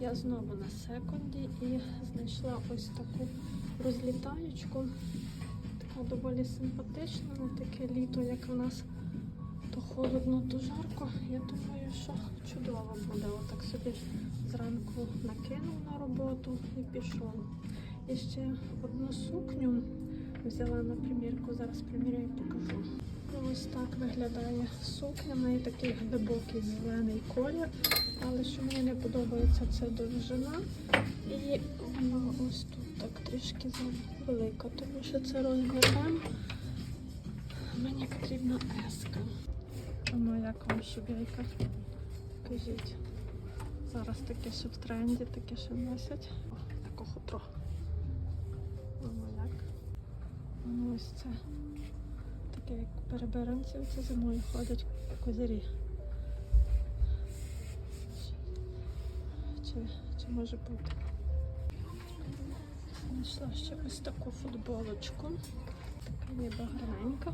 я знову на секунді і знайшла ось таку розлітаючку. Така доволі симпатична, не таке літо, як в нас то холодно, то жарко. Я думаю, що чудово буде. Отак собі зранку накинув на роботу і пішов. І ще одну сукню взяла на примірку, зараз приміряю і покажу. Ось так виглядає сукня, в неї такий глибокий зелений колір, але що мені не подобається, це довжина. І вона ось тут так трішки велика, тому що це розмір М. Мені потрібна еска. Ну, як вам шубейка? Кажіть. Зараз таке ще в тренді, таке ще носять. О, таке хутро. Воно як? Ну, ось це. Таке, як переберанці оце зимою ходять козирі. Чи, чи може бути? Знайшла ще ось таку футболочку. Така ніби гарненька.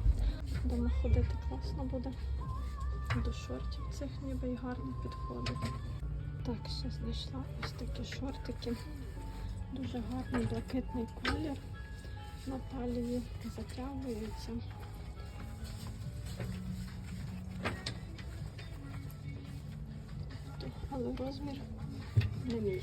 Дома ходити класно буде. До шортів цих ніби й гарно підходить. Так, ще знайшла ось такі шортики. Дуже гарний блакитний колір. На талії затягуються. Але розмір не мій.